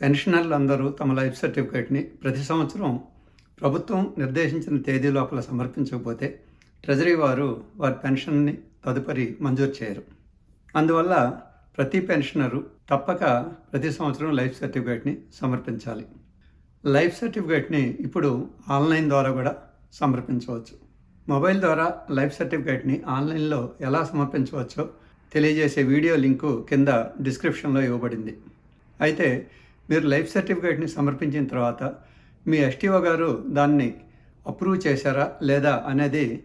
పెన్షనర్లు అందరూ తమ లైఫ్ సర్టిఫికేట్ని ప్రతి సంవత్సరం ప్రభుత్వం నిర్దేశించిన తేదీ లోపల సమర్పించకపోతే ట్రెజరీ వారు వారి పెన్షన్ని తదుపరి మంజూరు చేయరు. అందువల్ల ప్రతి పెన్షనరు తప్పక ప్రతి సంవత్సరం లైఫ్ సర్టిఫికేట్ని సమర్పించాలి. లైఫ్ సర్టిఫికేట్ని ఇప్పుడు ఆన్లైన్ ద్వారా కూడా సమర్పించవచ్చు. మొబైల్ ద్వారా లైఫ్ సర్టిఫికేట్ని ఆన్లైన్లో ఎలా సమర్పించవచ్చో తెలియజేసే వీడియో లింకు కింద డిస్క్రిప్షన్లో ఇవ్వబడింది. అయితే మీరు లైఫ్ సర్టిఫికేట్ని సమర్పించిన తర్వాత మీ ఎస్టీఓ గారు దాన్ని అప్రూవ్ చేశారా లేదా అనేది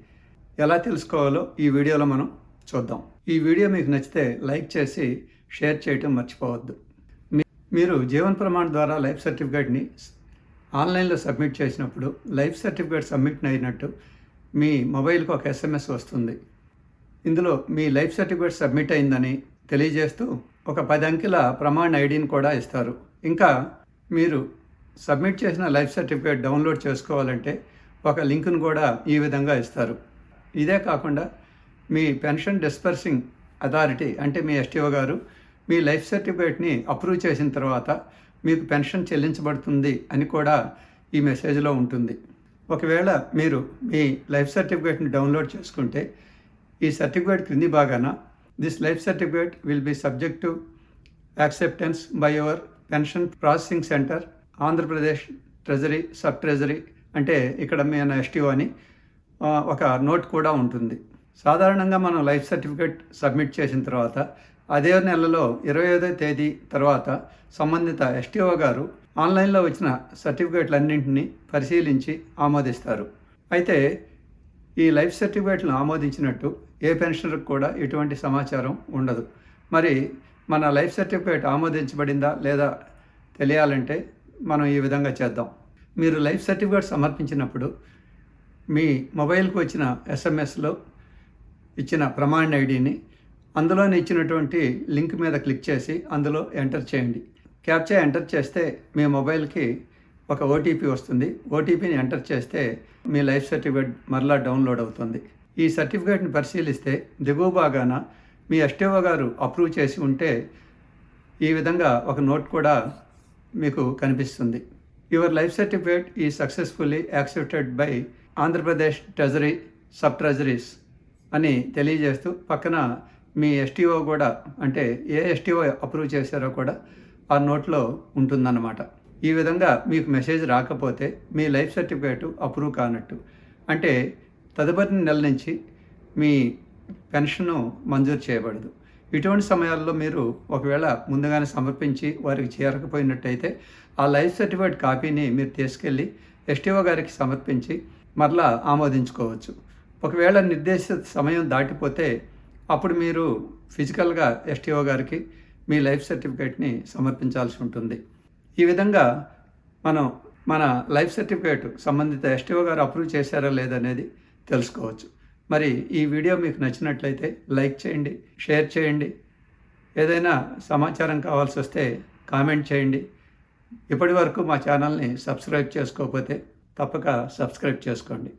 ఎలా తెలుసుకోవాలో ఈ వీడియోలో మనం చూద్దాం. ఈ వీడియో మీకు నచ్చితే లైక్ చేసి షేర్ చేయటం మర్చిపోవద్దు. మీ- మీరు జీవన్ ప్రమాణ్ ద్వారా లైఫ్ సర్టిఫికేట్ని ఆన్లైన్లో సబ్మిట్ చేసినప్పుడు లైఫ్ సర్టిఫికేట్ సబ్మిట్ అయినట్టు మీ మొబైల్కి ఒక ఎస్ఎంఎస్ వస్తుంది. ఇందులో మీ లైఫ్ సర్టిఫికేట్ సబ్మిట్ అయిందని తెలియజేస్తూ ఒక పది అంకెల ప్రమాణ ఐడిని కూడా ఇస్తారు. ఇంకా మీరు సబ్మిట్ చేసిన లైఫ్ సర్టిఫికేట్ డౌన్లోడ్ చేసుకోవాలంటే ఒక లింక్ను కూడా ఈ విధంగా ఇస్తారు. ఇదే కాకుండా మీ పెన్షన్ డిస్పర్సింగ్ అథారిటీ అంటే మీ ఎస్టీఓ గారు మీ లైఫ్ సర్టిఫికేట్ని అప్రూవ్ చేసిన తర్వాత మీకు పెన్షన్ చెల్లించబడుతుంది అని కూడా ఈ మెసేజ్లో ఉంటుంది. ఒకవేళ మీరు మీ లైఫ్ సర్టిఫికేట్ని డౌన్లోడ్ చేసుకుంటే ఈ సర్టిఫికేట్ క్రింది భాగాన this life certificate will be subject to acceptance by your pension processing centre Andhra Pradesh treasury sub treasury అంటే ఇక్కడ మేము ఎస్టీఓ అని ఒక నోట్ కూడా ఉంటుంది. సాధారణంగా మనం లైఫ్ సర్టిఫికేట్ సబ్మిట్ చేసిన తర్వాత అదే నెలలో ఇరవై ఐదో తేదీ తర్వాత సంబంధిత ఎస్టీఓ గారు ఆన్లైన్లో వచ్చిన సర్టిఫికేట్లన్నింటినీ పరిశీలించి ఆమోదిస్తారు. అయితే ఈ లైఫ్ సర్టిఫికేట్లను ఆమోదించినట్టు ఏ పెన్షనర్కి కూడా ఎటువంటి సమాచారం ఉండదు. మరి మన లైఫ్ సర్టిఫికేట్ ఆమోదించబడిందా లేదా తెలియాలంటే మనం ఈ విధంగా చేద్దాం. మీరు లైఫ్ సర్టిఫికేట్ సమర్పించినప్పుడు మీ మొబైల్కి వచ్చిన ఎస్ఎంఎస్లో ఇచ్చిన ప్రమాణ ఐడిని అందులోనే ఇచ్చినటువంటి లింక్ మీద క్లిక్ చేసి అందులో ఎంటర్ చేయండి. క్యాప్చా ఎంటర్ చేస్తే మీ మొబైల్కి ఒక ఓటీపీ వస్తుంది. ఓటీపీని ఎంటర్ చేస్తే మీ లైఫ్ సర్టిఫికేట్ మరలా డౌన్లోడ్ అవుతుంది. ఈ సర్టిఫికేట్ని పరిశీలిస్తే దిగువ భాగాన మీ ఎస్టీఓ గారు అప్రూవ్ చేసి ఉంటే ఈ విధంగా ఒక నోట్ కూడా మీకు కనిపిస్తుంది. యువర్ లైఫ్ సర్టిఫికేట్ ఈ successfully accepted by Andhra Pradesh treasury sub treasuries అని తెలియజేస్తూ పక్కన మీ ఎస్టీఓ కూడా అంటే ఏ ఎస్టీఓ అప్రూవ్ చేశారో కూడా ఆ నోట్లో ఉంటుందన్నమాట. ఈ విధంగా మీకు మెసేజ్ రాకపోతే మీ లైఫ్ సర్టిఫికేట్ అప్రూవ్ కానట్టు. అంటే తదుపరి నెల నుంచి మీ పెన్షన్ను మంజూరు చేయబడదు. ఇటువంటి సమయాల్లో మీరు ఒకవేళ ముందుగానే సమర్పించి వారికి చేరకపోయినట్టయితే ఆ లైఫ్ సర్టిఫికేట్ కాపీని మీరు తీసుకెళ్ళి ఎస్టీఓ గారికి సమర్పించి మరలా ఆమోదించుకోవచ్చు. ఒకవేళ నిర్దేశిత సమయం దాటిపోతే అప్పుడు మీరు ఫిజికల్గా ఎస్టీఓ గారికి మీ లైఫ్ సర్టిఫికేట్ని సమర్పించాల్సి ఉంటుంది. ఈ విధంగా మనం మన లైఫ్ సర్టిఫికేట్ సంబంధిత ఎస్టీఓ గారు అప్రూవ్ చేశారా లేదనేది తెలుసుకోవచ్చు. మరి ఈ వీడియో మీకు నచ్చినట్లయితే లైక్ చేయండి షేర్ చేయండి. ఏదైనా సమాచారం కావాల్సి వస్తే కామెంట్ చేయండి. ఇప్పటి వరకు మా ఛానల్ని సబ్స్క్రైబ్ చేసుకోకపోతే తప్పక సబ్స్క్రైబ్ చేసుకోండి.